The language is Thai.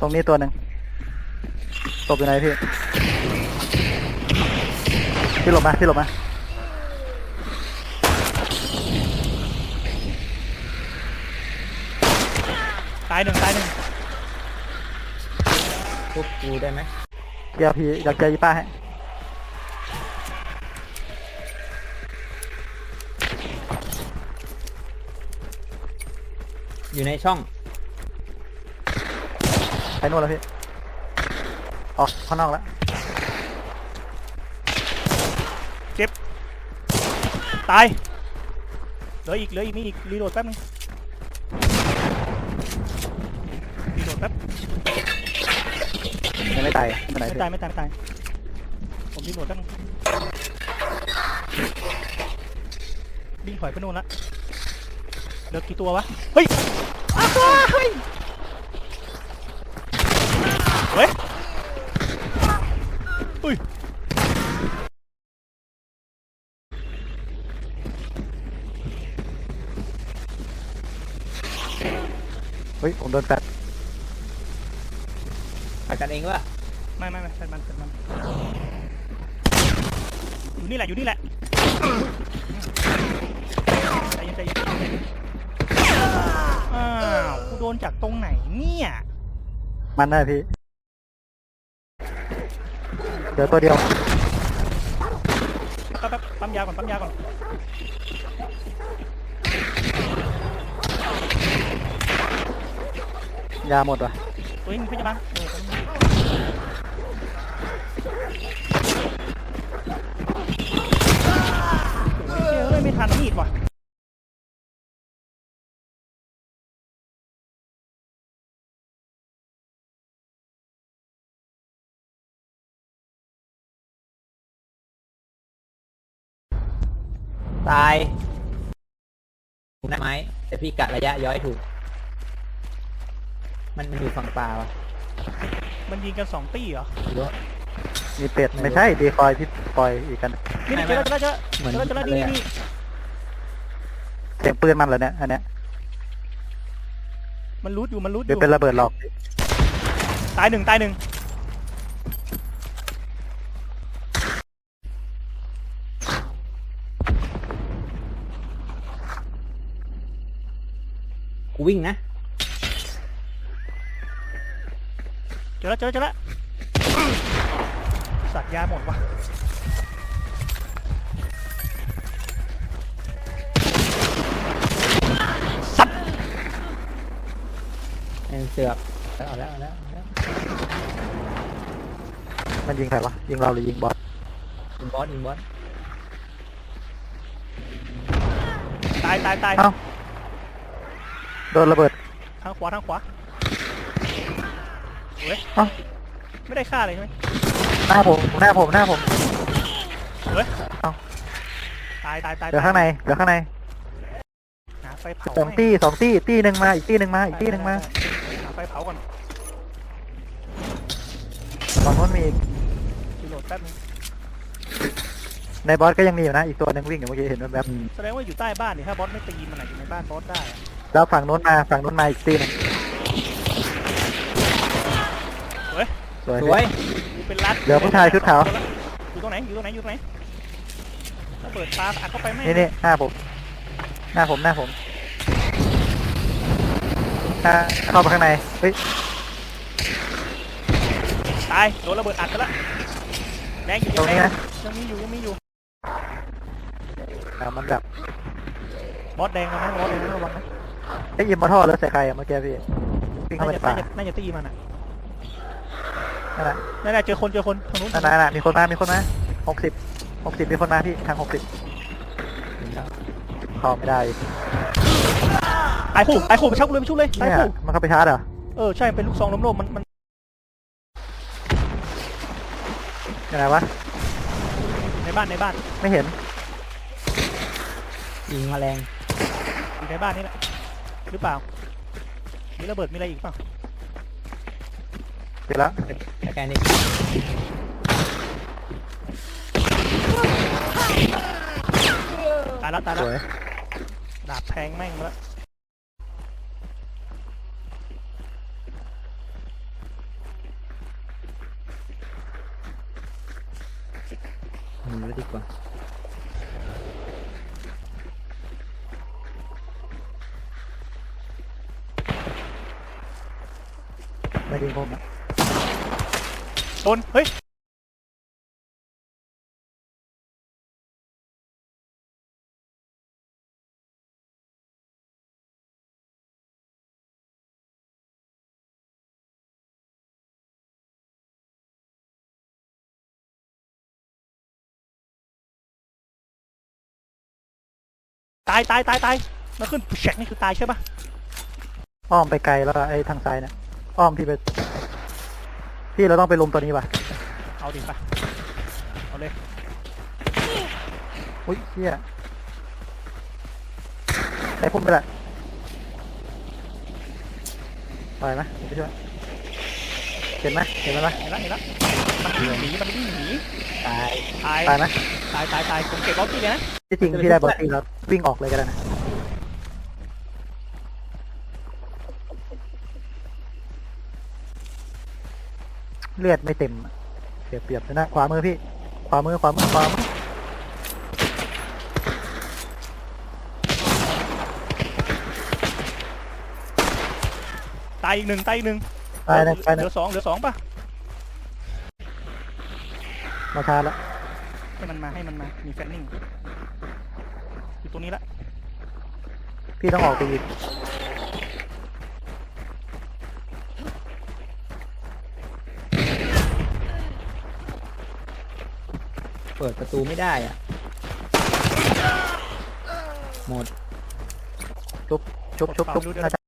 ตรงนี้ตัวหนึ่งตบอยู่ไหนพี่ พี่หลบมา พี่หลบมา ตายหนึ่งตายหนึ่งทุบกูได้ไหมเดี๋ยวพี่อยากเจออีป้าให้อยู่ในช่อง ไปนู่นแล้วพี่ ออกข้างนอกแล้ว เจ็บ ตาย เหลืออีก เหลืออีกมีอีก รีโหลดแป๊บนึงรีโหลดแป๊บ ยังไม่ตายไปไหนไม่พี่ตาย ไม่ตาย ไม่ตาย ผมรีโหลดแป๊บนึงวิ่งถอยไปนู่นละเหลือกี่ตัววะ เฮ้ยอ้าวเฮ้ยเฮ้ยอุ้ย เฮ้ย ผมโดนแปดไปกันเองวะไม่ไม่ไม่เป็นมันเป็นมันอยู่นี่แหละอยู่นี่แหละใจเย็นใจเย็นใจเย็นอ้าวกูโดนจากตรงไหนเนี่ยมันได้พี่ เดี๋ยวตัวเดียวแป๊บแป๊บปั๊มยาก่อนปั๊มยาก่อน ยาหมดว่ะตัวนี้มีพยาบาลเออปั๊มโอ้ยเฮ้ยไม่ทันมีดว่ะตายถูกได้ไหมแต่พี่กะระยะย้อยถูก มันมันอยู่ฝั่งป่าวะมันยิงกันสองตี้เหรอหรือว่า มีเป็ดไม่ใช่ดีคอยที่ปล่อยอีกกันนี่ไม่เจอแล้วเจอแล้วเจอเหมือนแล้วเจอแล้วนี่เลยอะนี่เสียงปืนมันเหรอเนี่ยอันเนี้ยมันรูดอยู่มันรูดอเดี๋ยวยู่เป็นระเบิดหลอกตายหนึ่งตายหนึ่งกูวิ่งนะ เจอแล้วเจอแล้วเจอแล้วสัตว์ยาหมดว่ะเออเสือกเอาแล้วเอาแล้วเอาแล้วมันยิงใครวะยิงเราหรือยิงบอสยิงบอสยิงบอสตายตายตายเอ้าโดนระเบิดทางขวาทางขวา เฮ้ยเอ้า ไม่ได้ฆ่าเลยใช่ไหมหน้าผมหน้าผมหน้าผมเฮ้ยเอ้า ตายตายตายเดี๋ยวข้างในเดี๋ยวข้างในหาไฟเผาสองตี้สองตี้ตี้หนึ่งมาอีกตี้หนึ่งมาอีกตี้หนึ่งมาหาไฟเผาก่อนฝั่งนู้นมีอีกรีโหลดแป๊บนึงในบอสก็ยังมีอยู่นะอีกตัวหนึ่งวิ่งอยู่เมื่อกี้เห็นแวบอืมแสดงว่าอยู่ใต้บ้านนี่ถ้าบอสไม่ตีมันอะอยู่ในบ้านบอสได้อะๆแล้วฝั่งนู้นมาฝั่งนู้นมาอีกตี้หนึง เฮ้ย สวยสพี่วยกูเป็นรัดเหลือผู้ชายชุดขาว อยู่ตรงไหนอยู่ตรงไหนอยู่ตรงไหนถ้าเปิดปลาอัดเข้าไปไหมนี่นี่หน้าผม หน้าผมหน้าผมถ้าเข้าไปข้างใน เฮ้ย ตายโดนระเบิดอัดไปละแดงอยู่ตรงนี้นะ ยังมีอยู่ยังมีอยู่อ่ามันแบบบอสแดงมานะบอสแดงนะระวังนะไอ้ยิมมาท่อแล้วใส่ใครอะเมื่อกี้พี่วิ่งเข้าน่ามาจะในป่าน่าจะน่าจะตีมันอะ นั่นแหละนั่นแหละเจอคนเจอคนทางนู้นนั่นแหละนั่นแหละมีคนมา มีคนมาหกสิบหกสิบมีคนมาพี่ ทางหกสิบเข้าไม่ได้อีกตายคู่ตายคู่ไปชักเลยไปชุบเลยตายเนี่ยคู่มันเข้าไปชาร์จเหรอ เออใช่เป็นลูกซองล้มๆมันมันยังไงวะ ในบ้านในบ้านไม่เห็น ยิงแมลงอยู่ในบ้านนี่แหละหรือเปล่ามีระเบิดมีอะไรอีกเปล่า ไปละสแกนี่ตายแล้วตายแล้วดาบแทงแม่งแล้วหนีดีกว่าไม่ได้พบอะ โดนเฮ้ยตายตายตายตายมันขึ้นแฉกนี่คือตายใช่ปะอ้อมไปไกลแล้วไอ้ทางซ้ายเนี่ยอ้อมพี่ไป พี่เราต้องไปลุมตัวนี้ป่ะเอาดิปะเอาเลยอุ้ยเฮียไอ้พุ่มไปละไปไหมเดี๋ยวไปช่วยเห็นไหมเห็นไหมไหมเห็นแล้วเห็นแล้วมันวิ่งหนีมันวิ่งหนีตายตายตายไหมตายตายตายผมเก็บล็อกกี้เลยนะที่จริงพี่ได้บอลตีแล้ววิ่งออกเลยก็ได้นะ เลือดไม่เต็มอะเปรียบเปรียบเลยนะขวามือพี่ ขวามือขวามือขวามือตายอีกหนึ่งตายอีกหนึ่งตายนะตายเหนะลือสองเหลือสองปะมาชาร์จแล้วให้มันมาให้มันมามีแฟนนิ่งอยู่ตรงนี้ละพี่ต้องออกไปอีก เปิดประตูไม่ได้อะ หมด ชุบชุบชุบชุบนะ